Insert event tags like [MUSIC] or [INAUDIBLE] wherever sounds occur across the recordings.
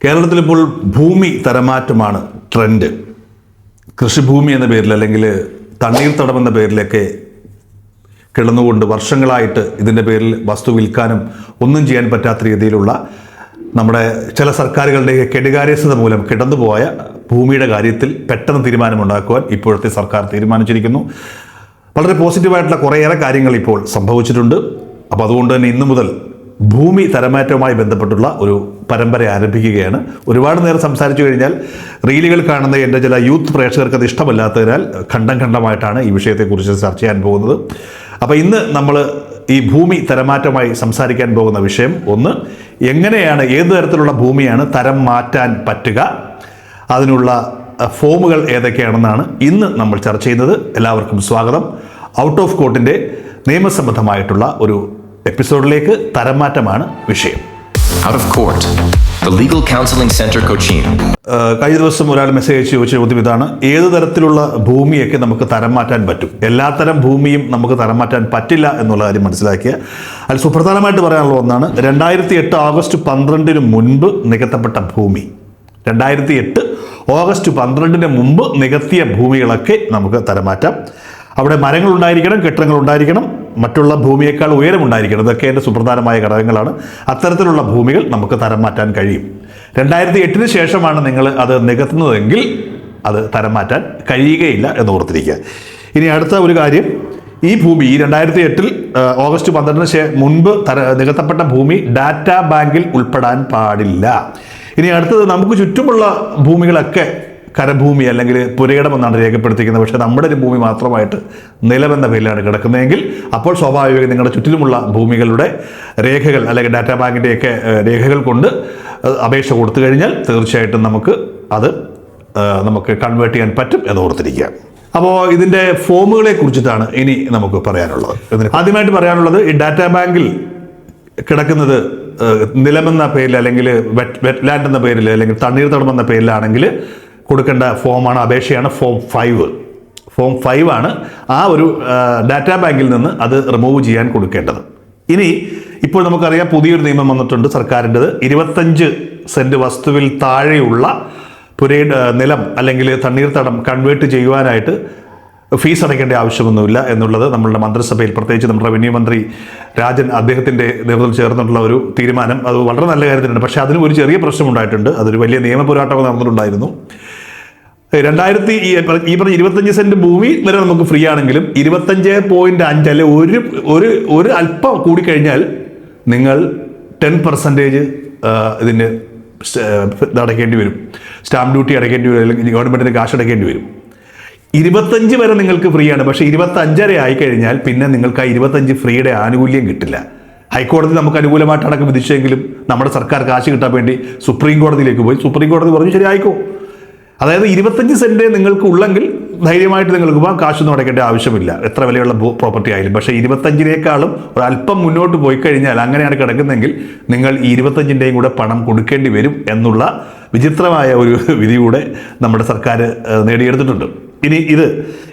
കേരളത്തിലിപ്പോൾ ഭൂമി തരമാറ്റമാണ് ട്രെൻഡ് കൃഷിഭൂമി എന്ന പേരിൽ അല്ലെങ്കിൽ തണ്ണീർത്തടം എന്ന പേരിലൊക്കെ കിടന്നുകൊണ്ട് വർഷങ്ങളായിട്ട് ഇതിന്റെ പേരിൽ വസ്തു വിൽക്കാനും ഒന്നും ചെയ്യാൻ പറ്റാത്ത രീതിയിലുള്ള നമ്മുടെ ചില സർക്കാരുകളുടെയൊക്കെ കെടുകാര്യസ്ഥത മൂലം കിടന്നുപോയ ഭൂമിയുടെ കാര്യത്തിൽ പെട്ടെന്ന് തീരുമാനമുണ്ടാക്കുവാൻ ഇപ്പോഴത്തെ സർക്കാർ തീരുമാനിച്ചിരിക്കുന്നു. വളരെ പോസിറ്റീവായിട്ടുള്ള കുറേയേറെ കാര്യങ്ങൾ ഇപ്പോൾ സംഭവിച്ചിട്ടുണ്ട്. അപ്പോൾ അതുകൊണ്ട് തന്നെ ഇന്നു മുതൽ ഭൂമി തരമാറ്റവുമായി ബന്ധപ്പെട്ടുള്ള ഒരു പരമ്പര ആരംഭിക്കുകയാണ്. ഒരുപാട് നേരം സംസാരിച്ചു കഴിഞ്ഞാൽ റീലുകൾ കാണുന്ന എന്റെ ചില യൂത്ത് പ്രേക്ഷകർക്ക് അത് ഇഷ്ടമല്ലാത്തതിനാൽ ഖണ്ഡം ഖണ്ഡമായിട്ടാണ് ഈ വിഷയത്തെക്കുറിച്ച് ചർച്ച ചെയ്യാൻ പോകുന്നത്. അപ്പോൾ ഇന്ന് നമ്മൾ ഈ ഭൂമി തരമാറ്റമായി സംസാരിക്കാൻ പോകുന്ന വിഷയം ഒന്ന് എങ്ങനെയാണ് ഏത് തരത്തിലുള്ള ഭൂമിയാണ് തരം മാറ്റാൻ പറ്റുക? അതിനുള്ള ഫോമുകൾ ഏതൊക്കെയാണെന്നാണ് ഇന്ന് നമ്മൾ ചർച്ച ചെയ്യുന്നത്. എല്ലാവർക്കും സ്വാഗതം. ഔട്ട് ഓഫ് കോർട്ടിന്റെ നിയമസംബന്ധമായിട്ടുള്ള ഒരു എപ്പിസോഡിലേക്ക് തരംമാറ്റമാണ് വിഷയം. Counseling Center Cochin. ഏഹ് കഴിഞ്ഞ ദിവസം ഒരാൾ മെസ്സേജ് അയച്ച് ചോദിച്ച ചോദ്യം ഇതാണ് ഏത് തരത്തിലുള്ള ഭൂമിയൊക്കെ നമുക്ക് തരം മാറ്റാൻ പറ്റും എല്ലാത്തരം ഭൂമിയും നമുക്ക് തരം മാറ്റാൻ പറ്റില്ല എന്നുള്ള കാര്യം മനസ്സിലാക്കിയ അതിൽ സുപ്രധാനമായിട്ട് പറയാനുള്ള ഒന്നാണ് രണ്ടായിരത്തി എട്ട് ഓഗസ്റ്റ് പന്ത്രണ്ടിന് മുൻപ് നികത്തപ്പെട്ട ഭൂമി. രണ്ടായിരത്തി എട്ട് ഓഗസ്റ്റ് പന്ത്രണ്ടിന് മുമ്പ് നികത്തിയ ഭൂമികളൊക്കെ നമുക്ക് തരം മാറ്റാം അവിടെ മരങ്ങൾ ഉണ്ടായിരിക്കണം കെട്ടിടങ്ങൾ ഉണ്ടായിരിക്കണം മറ്റുള്ള ഭൂമിയേക്കാൾ ഉയരമുണ്ടായിരിക്കണം ഇതൊക്കെ എന്റെ സുപ്രധാനമായ ഘടകങ്ങളാണ്. അത്തരത്തിലുള്ള ഭൂമികൾ നമുക്ക് തരം മാറ്റാൻ കഴിയും. രണ്ടായിരത്തി എട്ടിന് ശേഷമാണ് നിങ്ങൾ അത് നികത്തുന്നതെങ്കിൽ അത് തരം മാറ്റാൻ കഴിയുകയില്ല എന്ന് ഓർത്തിരിക്കുക. ഇനി അടുത്ത ഒരു കാര്യം. ഈ ഭൂമി രണ്ടായിരത്തി എട്ടിൽ ഓഗസ്റ്റ് പന്ത്രണ്ടിന് ശേ മുൻപ് തര നികത്തപ്പെട്ട ഭൂമി ഡാറ്റാ ബാങ്കിൽ ഉൾപ്പെടാൻ പാടില്ല. ഇനി അടുത്തത് നമുക്ക് ചുറ്റുമുള്ള ഭൂമികളൊക്കെ കരഭൂമി അല്ലെങ്കിൽ പുരയിടം എന്നാണ് രേഖപ്പെടുത്തിയിരിക്കുന്നത്. പക്ഷേ നമ്മുടെ ഒരു ഭൂമി മാത്രമായിട്ട് നിലമെന്ന പേരിലാണ് കിടക്കുന്നതെങ്കിൽ അപ്പോൾ സ്വാഭാവികമായി നിങ്ങളുടെ ചുറ്റിലുമുള്ള ഭൂമികളുടെ രേഖകൾ അല്ലെങ്കിൽ ഡാറ്റാ ബാങ്കിന്റെയൊക്കെ രേഖകൾ കൊണ്ട് അപേക്ഷ കൊടുത്തു കഴിഞ്ഞാൽ തീർച്ചയായിട്ടും നമുക്ക് അത് നമുക്ക് കൺവേർട്ട് ചെയ്യാൻ പറ്റും എന്ന് ഓർത്തിരിക്കുക. അപ്പോൾ ഇതിന്റെ ഫോമുകളെ കുറിച്ചിട്ടാണ് ഇനി നമുക്ക് പറയാനുള്ളത്. ആദ്യമായിട്ട് പറയാനുള്ളത് ഈ ഡാറ്റാ ബാങ്കിൽ കിടക്കുന്നത് നിലമെന്ന പേരിൽ അല്ലെങ്കിൽ വെറ്റ് വെറ്റ്ലാൻഡ് എന്ന പേരിൽ അല്ലെങ്കിൽ തണ്ണീർത്തടം എന്ന പേരിലാണെങ്കിൽ കൊടുക്കേണ്ട ഫോമാണ് അപേക്ഷയാണ് ഫോം ഫൈവ്. ഫോം ഫൈവ് ആണ് ആ ഒരു ഡാറ്റാ ബാങ്കിൽ നിന്ന് അത് റിമൂവ് ചെയ്യാൻ കൊടുക്കേണ്ടത്. ഇനി ഇപ്പോൾ നമുക്കറിയാം പുതിയൊരു നിയമം വന്നിട്ടുണ്ട് സർക്കാരിന്റെത്. ഇരുപത്തഞ്ച് സെന്റ് വസ്തുവിൽ താഴെയുള്ള പുരയുടെ നിലം അല്ലെങ്കിൽ തണ്ണീർത്തടം കൺവേർട്ട് ചെയ്യുവാനായിട്ട് ഫീസ് അടയ്ക്കേണ്ട ആവശ്യമൊന്നുമില്ല എന്നുള്ളത് നമ്മളുടെ മന്ത്രിസഭയിൽ പ്രത്യേകിച്ച് നമ്മുടെ റവന്യൂ മന്ത്രി രാജൻ അദ്ദേഹത്തിന്റെ നേതൃത്വത്തിൽ ചേർന്നിട്ടുള്ള ഒരു തീരുമാനം. അത് വളരെ നല്ല കാര്യത്തിനുണ്ട് പക്ഷേ അതിനും ഒരു ചെറിയ പ്രശ്നമുണ്ടായിട്ടുണ്ട് അതൊരു വലിയ നിയമപോരാട്ടം നടന്നിട്ടുണ്ടായിരുന്നു. രണ്ടായിരത്തി ഈ പറ- പറഞ്ഞ ഇരുപത്തഞ്ച് സെന്റ് ഭൂമി വരെ നമുക്ക് ഫ്രീ ആണെങ്കിലും ഇരുപത്തഞ്ച് പോയിന്റ് അഞ്ച് അല്ലെ ഒരു ഒരു ഒരു അല്പം കൂടിക്കഴിഞ്ഞാൽ നിങ്ങൾ ടെൻ പെർസെന്റേജ് ഇതിന് അടയ്ക്കേണ്ടി വരും. സ്റ്റാമ്പ് ഡ്യൂട്ടി അടയ്ക്കേണ്ടി വരും അല്ലെങ്കിൽ ഗവൺമെന്റിന് കാശ് അടയ്ക്കേണ്ടി വരും. ഇരുപത്തഞ്ച് വരെ നിങ്ങൾക്ക് ഫ്രീ ആണ്. പക്ഷേ ഇരുപത്തഞ്ചര ആയി കഴിഞ്ഞാൽ പിന്നെ നിങ്ങൾക്ക് ആ ഇരുപത്തഞ്ച് ഫ്രീയുടെ ആനുകൂല്യം കിട്ടില്ല. ഹൈക്കോടതി നമുക്ക് അനുകൂലമായിട്ട് അടക്കം വിധിച്ചെങ്കിലും നമ്മുടെ സർക്കാർ കാശ് കിട്ടാൻ വേണ്ടി സുപ്രീം കോടതിയിലേക്ക് പോയി. സുപ്രീം കോടതി പറഞ്ഞു ശരി ആയിക്കോ അതായത് ഇരുപത്തഞ്ച് സെന്റ് നിങ്ങൾക്ക് ഉള്ളെങ്കിൽ ധൈര്യമായിട്ട് നിങ്ങൾക്ക് പോകാം. കാശൊന്നും അടയ്ക്കേണ്ട ആവശ്യമില്ല. എത്ര വിലയുള്ള പ്രോപ്പർട്ടി ആയാലും. പക്ഷേ ഇരുപത്തഞ്ചിനേക്കാളും ഒരല്പം മുന്നോട്ട് പോയി കഴിഞ്ഞാൽ അങ്ങനെയാണ് കിടക്കുന്നതെങ്കിൽ നിങ്ങൾ ഈ ഇരുപത്തഞ്ചിന്റെയും കൂടെ പണം കൊടുക്കേണ്ടി വരും എന്നുള്ള വിചിത്രമായ ഒരു [LAUGHS] വിധി കൂടെ നമ്മുടെ സർക്കാർ നേടിയെടുത്തിട്ടുണ്ട്. ഇനി ഇത്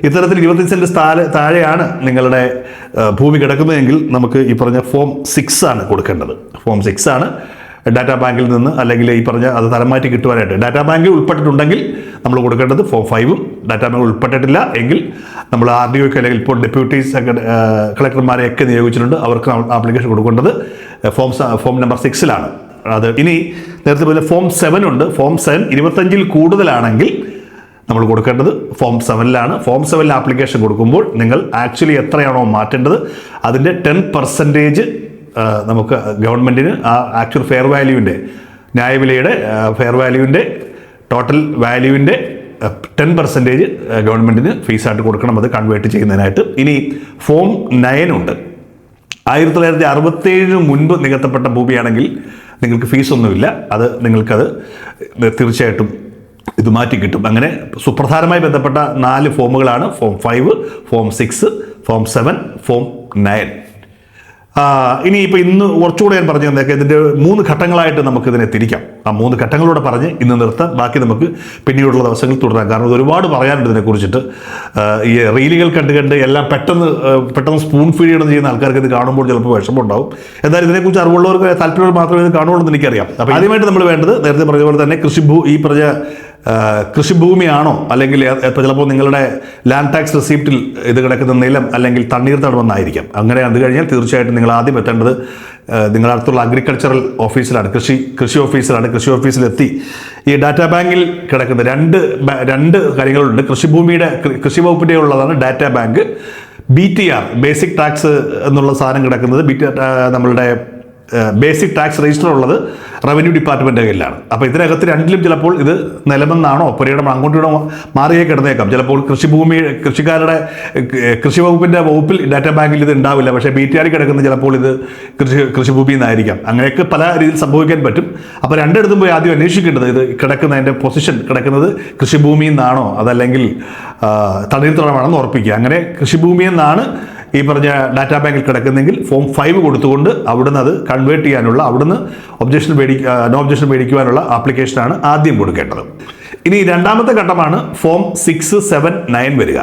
ഇത്തരത്തിൽ ഇരുപത്തഞ്ച് സെന്റ് സ്ഥാല താഴെയാണ് നിങ്ങളുടെ ഭൂമി കിടക്കുന്നതെങ്കിൽ നമുക്ക് ഈ പറഞ്ഞ ഫോം സിക്സ് ആണ് കൊടുക്കേണ്ടത്. ഫോം സിക്സ് ആണ്. ഡാറ്റാ ബാങ്കിൽ നിന്ന് അല്ലെങ്കിൽ ഈ പറഞ്ഞ അത് തരം മാറ്റി കിട്ടുവാനായിട്ട്. ഡാറ്റാ ബാങ്കിൽ ഉൾപ്പെട്ടിട്ടുണ്ടെങ്കിൽ നമ്മൾ കൊടുക്കേണ്ടത് ഫോം ഫൈവും. ഡാറ്റാ ബാങ്കിൽ ഉൾപ്പെട്ടിട്ടില്ല എങ്കിൽ നമ്മൾ ആർ ഡി ഒക്ക് അല്ലെങ്കിൽ ഇപ്പോൾ ഡെപ്യൂട്ടി സെക്രട്ടറി കളക്ടർമാരെയൊക്കെ നിയോഗിച്ചിട്ടുണ്ട്. അവർക്ക് ആപ്ലിക്കേഷൻ കൊടുക്കേണ്ടത് ഫോം ഫോം നമ്പർ സിക്സിലാണ്. അത് ഇനി നേരത്തെ പോലെ ഫോം സെവൻ ഉണ്ട്. ഫോം സെവൻ ഇരുപത്തഞ്ചിൽ കൂടുതലാണെങ്കിൽ നമ്മൾ കൊടുക്കേണ്ടത് ഫോം സെവനിലാണ്. ഫോം സെവനിൽ ആപ്ലിക്കേഷൻ കൊടുക്കുമ്പോൾ നിങ്ങൾ ആക്ച്വലി എത്രയാണോ മാറ്റേണ്ടത് അതിന്റെ ടെൻ പെർസെന്റേജ് നമുക്ക് ഗവൺമെന്റിന് ആ ആക്ച്വൽ ഫെയർ വാല്യൂവിന്റെ ന്യായവിലയുടെ ഫെയർ വാല്യൂവിന്റെ ടോട്ടൽ വാല്യൂവിന്റെ ടെൻ പെർസെന്റേജ് ഗവൺമെന്റിന് ഫീസായിട്ട് കൊടുക്കണം അത് കൺവേർട്ട് ചെയ്യുന്നതിനായിട്ട്. ഇനി ഫോം നയൻ ഉണ്ട്. ആയിരത്തി തൊള്ളായിരത്തി അറുപത്തേഴിന് മുൻപ് നികത്തപ്പെട്ട ഭൂമിയാണെങ്കിൽ നിങ്ങൾക്ക് ഫീസൊന്നുമില്ല അത് നിങ്ങൾക്കത് തീർച്ചയായിട്ടും ഇത് മാറ്റി കിട്ടും. അങ്ങനെ സുപ്രധാനമായി ബന്ധപ്പെട്ട നാല് ഫോമുകളാണ് form five form six form seven form nine ഇനി ഇപ്പോൾ ഇന്ന് കുറച്ചുകൂടെ ഞാൻ പറഞ്ഞു തന്നേക്കാം. ഇതിന്റെ മൂന്ന് ഘട്ടങ്ങളായിട്ട് നമുക്ക് ഇതിനെ തിരിക്കാം. ആ മൂന്ന് ഘട്ടങ്ങളൂടെ പറഞ്ഞ് ഇന്ന് നിർത്താം. ബാക്കി നമുക്ക് പിന്നീടുള്ള ദിവസങ്ങളിൽ തുടരാം. കാരണം ഇത് ഒരുപാട് പറയാനുണ്ട് ഇതിനെക്കുറിച്ചിട്ട് കുറിച്ചിട്ട്. ഈ റീലുകൾ കണ്ട് കണ്ട് എല്ലാം പെട്ടെന്ന് പെട്ടെന്ന് സ്പൂൺ ഫീഡ് ചെയ്യണം ചെയ്യുന്ന ആൾക്കാർക്ക് ഇത് കാണുമ്പോൾ ചിലപ്പോൾ വിഷമം ഉണ്ടാവും എന്തായാലും ഇതിനെക്കുറിച്ച് അറിവുള്ളവർക്ക് താല്പര്യമുള്ള മാത്രമേ ഇത് കാണുള്ളൂ എന്ന് എനിക്കറിയാം. അപ്പോൾ ആദ്യമായിട്ട് നമ്മൾ വേണ്ടത് നേരത്തെ പറഞ്ഞ പോലെ തന്നെ കൃഷിഭൂ ഈ പറഞ്ഞ കൃഷിഭൂമിയാണോ? അല്ലെങ്കിൽ ഇപ്പോൾ ചിലപ്പോൾ നിങ്ങളുടെ ലാൻഡ് ടാക്സ് റെസിപ്റ്റിൽ ഇത് കിടക്കുന്ന നിലം അല്ലെങ്കിൽ തണ്ണീർത്തടമെന്നായിരിക്കാം അങ്ങനെ അത് കഴിഞ്ഞാൽ തീർച്ചയായിട്ടും നിങ്ങൾ ആദ്യം എത്തേണ്ടത് നിങ്ങളുടെ അടുത്തുള്ള അഗ്രികൾച്ചറൽ ഓഫീസിലാണ് കൃഷി കൃഷി ഓഫീസിലാണ് കൃഷി ഓഫീസിലെത്തി ഈ ഡാറ്റാ ബാങ്കിൽ കിടക്കുന്ന രണ്ട് രണ്ട് കാര്യങ്ങളുണ്ട്. കൃഷിഭൂമിയുടെ കൃഷി വകുപ്പിന്റെ ഉള്ളതാണ് data bank B T R basic tax എന്നുള്ള സാധനം കിടക്കുന്നത്. ബി നമ്മളുടെ ബേസിക് ടാക്സ് രജിസ്റ്റർ ഉള്ളത് റവന്യൂ ഡിപ്പാർട്ട്മെന്റ് കയ്യിലാണ്. അപ്പോൾ ഇതിനകത്ത് രണ്ടിലും ചിലപ്പോൾ ഇത് നിലമെന്നാണോ പുരയിടം അങ്ങോട്ടും മാറിയേ കിടന്നേക്കാം. ചിലപ്പോൾ കൃഷിഭൂമി കൃഷിക്കാരുടെ കൃഷി വകുപ്പിന്റെ വകുപ്പിൽ ഡാറ്റാ ബാങ്കിൽ ഇത് ഉണ്ടാവില്ല. പക്ഷേ ബി ടി ആർ കിടക്കുന്ന ചിലപ്പോൾ ഇത് കൃഷി കൃഷിഭൂമിയിൽ നിന്നായിരിക്കാം. അങ്ങനെയൊക്കെ പല രീതിയിൽ സംഭവിക്കാൻ പറ്റും. അപ്പോൾ രണ്ടിടത്തും പോയി ആദ്യം അന്വേഷിക്കേണ്ടത് ഇത് കിടക്കുന്ന അതിന്റെ പൊസിഷൻ കിടക്കുന്നത് കൃഷിഭൂമിയിൽ നിന്നാണോ അതല്ലെങ്കിൽ തണ്ണീർത്തടമാണെന്ന് ഉറപ്പിക്കുക. അങ്ങനെ കൃഷിഭൂമിയിൽ നിന്നാണ് ഈ പറഞ്ഞ ഡാറ്റാ ബാങ്കിൽ കിടക്കുന്നെങ്കിൽ ഫോം ഫൈവ് കൊടുത്തുകൊണ്ട് അവിടുന്ന് അത് കൺവേർട്ട് ചെയ്യാനുള്ള അവിടുന്ന് ഒബ്ജക്ഷൻ മേടി നോ ഒബ്ജക്ഷൻ മേടിക്കുവാനുള്ള ആപ്ലിക്കേഷനാണ് ആദ്യം കൊടുക്കേണ്ടത്. ഇനി രണ്ടാമത്തെ ഘട്ടമാണ് ഫോം സിക്സ് സെവൻ നയൻ വരിക.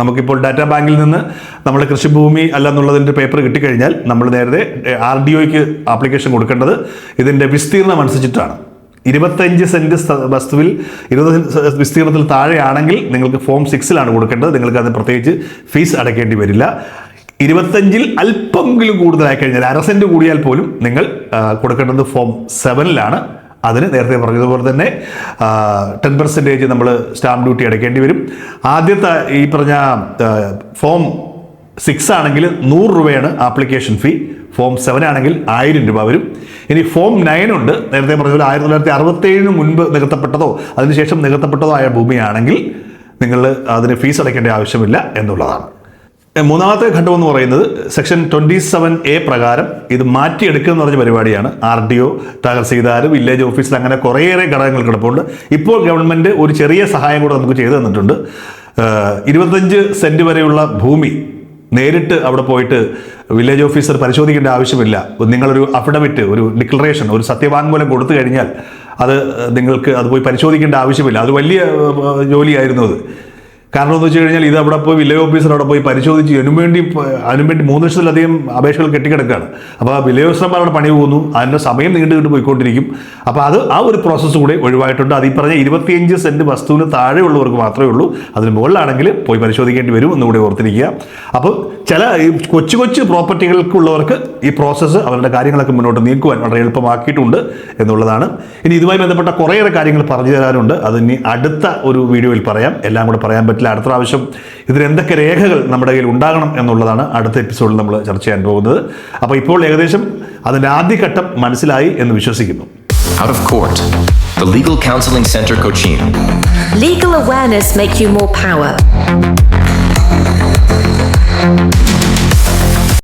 നമുക്കിപ്പോൾ ഡാറ്റാ ബാങ്കിൽ നിന്ന് നമ്മൾ കൃഷിഭൂമി അല്ല എന്നുള്ളതിന്റെ പേപ്പർ കിട്ടിക്കഴിഞ്ഞാൽ നമ്മൾ നേരത്തെ ആർ ഡി ഒക്ക് ആപ്ലിക്കേഷൻ കൊടുക്കേണ്ടത് ഇതിന്റെ വിസ്തീർണം അനുസരിച്ചിട്ടാണ്. ഇരുപത്തഞ്ച് സെന്റ് വസ്തുവിൽ ഇരുപത് വിസ്തീർണത്തിൽ താഴെയാണെങ്കിൽ നിങ്ങൾക്ക് ഫോം സിക്സിലാണ് കൊടുക്കേണ്ടത്. നിങ്ങൾക്ക് അതിന് പ്രത്യേകിച്ച് ഫീസ് അടയ്ക്കേണ്ടി വരില്ല. ഇരുപത്തഞ്ചിൽ അല്പമെങ്കിലും കൂടുതലായി കഴിഞ്ഞാൽ അര സെന്റ് കൂടിയാൽ പോലും നിങ്ങൾ കൊടുക്കേണ്ടത് ഫോം സെവനിലാണ്. അതിന് നേരത്തെ പറഞ്ഞതുപോലെ തന്നെ ടെൻ പെർസെന്റേജ് നമ്മൾ സ്റ്റാമ്പ് ഡ്യൂട്ടി അടയ്ക്കേണ്ടി വരും. ആദ്യത്തെ ഈ പറഞ്ഞ ഫോം സിക്സ് ആണെങ്കിൽ നൂറ് രൂപയാണ് ആപ്ലിക്കേഷൻ ഫീ. ഫോം സെവൻ ആണെങ്കിൽ ആയിരം രൂപ വരും. ഇനി ഫോം നയൻ ഉണ്ട്. നേരത്തെ പറഞ്ഞ പോലെ ആയിരത്തി തൊള്ളായിരത്തി അറുപത്തേഴിന് മുൻപ് നികത്തപ്പെട്ടതോ അതിനുശേഷം നികത്തപ്പെട്ടതോ ആയ ഭൂമിയാണെങ്കിൽ നിങ്ങൾ അതിന് ഫീസ് അടയ്ക്കേണ്ട ആവശ്യമില്ല എന്നുള്ളതാണ്. മൂന്നാമത്തെ ഘട്ടം എന്ന് പറയുന്നത് സെക്ഷൻ ട്വന്റി സെവൻ എ പ്രകാരം ഇത് മാറ്റിയെടുക്കുക എന്ന് പറഞ്ഞ പരിപാടിയാണ്. R D O tahsildar village ഓഫീസിൽ അങ്ങനെ കുറേയേറെ ഘടകങ്ങൾ കിടപ്പുണ്ട്. ഇപ്പോൾ ഗവൺമെന്റ് ഒരു ചെറിയ സഹായം കൂടെ നമുക്ക് ചെയ്തു തന്നിട്ടുണ്ട്. ഇരുപത്തഞ്ച് സെന്റ് വരെയുള്ള ഭൂമി നേരിട്ട് അവിടെ പോയിട്ട് വില്ലേജ് ഓഫീസർ പരിശോധിക്കേണ്ട ആവശ്യമില്ല. നിങ്ങളൊരു അഫിഡവിറ്റ് ഒരു ഡിക്ലറേഷൻ ഒരു സത്യവാങ്മൂലം കൊടുത്തു കഴിഞ്ഞാൽ അത് നിങ്ങൾക്ക് അത് പോയി പരിശോധിക്കേണ്ട ആവശ്യമില്ല. അത് വലിയ ജോലിയായിരുന്നു അത്. കാരണം എന്ന് വെച്ച് കഴിഞ്ഞാൽ ഇത് അവിടെ പോയി വില്ലേജ് ഓഫീസർ അവിടെ പോയി പരിശോധിച്ച് അതിനുവേണ്ടി വേണ്ടി അതിനു വേണ്ടി മൂന്ന് ലക്ഷത്തിലധികം അപേക്ഷകൾ കെട്ടിക്കിടക്കുകയാണ് അപ്പോൾ ആ വില്ലേജ് ഓഫീസർമാർ അവിടെ പണി പോകുന്നു. അതിന്റെ സമയം നീണ്ടു പോയിക്കൊണ്ടിരിക്കും. അപ്പോൾ അത് ആ ഒരു പ്രോസസ്സ് കൂടെ ഒഴിവായിട്ടുണ്ട്. അത് ഈ പറഞ്ഞ ഇരുപത്തിയഞ്ച് സെന്റ് വസ്തുവിന് താഴെയുള്ളവർക്ക് മാത്രമേ ഉള്ളൂ. അതിന് മുകളിലാണെങ്കിൽ പോയി പരിശോധിക്കേണ്ടി വരും എന്നുകൂടി ഓർത്തിരിക്കുക. അപ്പോൾ ചില ഈ കൊച്ചു കൊച്ചു പ്രോപ്പർട്ടികൾക്കുള്ളവർക്ക് ഈ പ്രോസസ്സ് അവരുടെ കാര്യങ്ങളൊക്കെ മുന്നോട്ട് നീക്കുവാൻ വളരെ എളുപ്പമാക്കിയിട്ടുണ്ട് എന്നുള്ളതാണ്. ഇനി ഇതുമായി ബന്ധപ്പെട്ട കുറേയേറെ കാര്യങ്ങൾ പറഞ്ഞു തരാനുണ്ട്. അത് ഇനി അടുത്ത ഒരു വീഡിയോയിൽ പറയാം. എല്ലാം കൂടെ പറയാൻ പറ്റില്ല. പറ്റത്തില്ല അടുത്ത പ്രാവശ്യം ഇതിനെന്തൊക്കെ രേഖകൾ നമ്മുടെ കയ്യിൽ ഉണ്ടാകണം എന്നുള്ളതാണ് അടുത്ത എപ്പിസോഡിൽ നമ്മൾ ചർച്ച ചെയ്യാൻ പോകുന്നത് അപ്പോൾ ഇപ്പോൾ ഏകദേശം അതിന്റെ ആദ്യഘട്ടം മനസ്സിലായി എന്ന് വിശ്വസിക്കുന്നു Out of court, the Legal Counseling Center Cochin. Legal awareness make you more power.